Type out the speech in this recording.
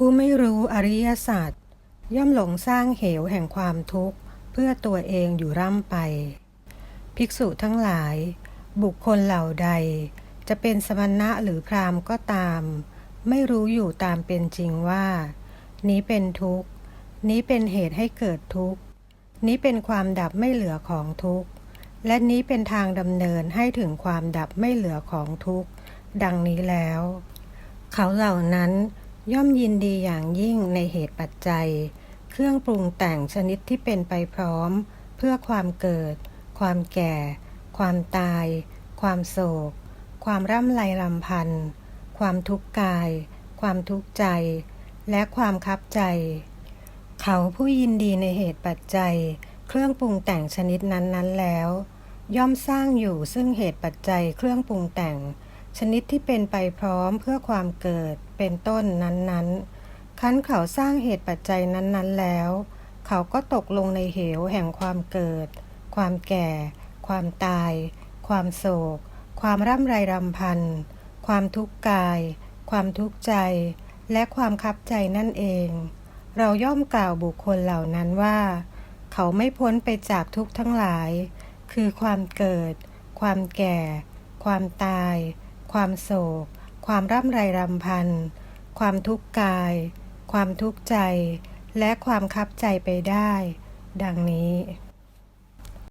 ผู้ไม่รู้อริยศาสัจย่อมหลงสร้างเหวแห่งความทุกข์ เพื่อตัวเองอยู่ร่ำไป ภิกษุทั้งหลาย บุคคลเหล่าใด จะเป็นสมณะหรือพราหมณ์ก็ตาม ไม่รู้อยู่ตามเป็นจริงว่า นี้เป็นทุกข์ นี้เป็นเหตุให้เกิดทุกข์ นี้เป็นความดับไม่เหลือของทุกข์ และนี้เป็นทางดำเนินให้ถึงความดับไม่เหลือของทุกข์ ดังนี้แล้ว เขาเหล่านั้น ย่อมยินดีอย่างยิ่งในเหตุปัจจัย เครื่องปรุงแต่งชนิดที่เป็นไปพร้อม เพื่อความเกิด ความแก่ ความตาย ความโศก ความร่ำไรรำพัน ความทุกข์กาย ความทุกข์ใจ และความคับใจ เขาผู้ยินดีในเหตุปัจจัย เครื่องปรุงแต่งชนิดนั้นๆแล้ว ย่อมสร้างอยู่ซึ่งเหตุปัจจัยเครื่องปรุงแต่ง ชนิดที่เป็นไปพร้อมเพื่อความเกิดเป็นต้นนั้นๆ คั้นเขาสร้างเหตุปัจจัยนั้นๆแล้ว เขาก็ตกลงในเหวแห่งความเกิด ความแก่ ความตาย ความโศก ความร่ำไรรำพัน ความทุกข์กาย ความทุกข์ใจ และความคับใจนั่นเอง เราย่อมกล่าวบุคคลเหล่านั้นว่า เขาไม่พ้นไปจากทุกข์ทั้งหลาย คือความเกิด ความแก่ ความตาย ความโศก ความร่ำไรรำพัน ความทุกข์กาย ความทุกข์ใจ และความคับใจไปได้ ดังนี้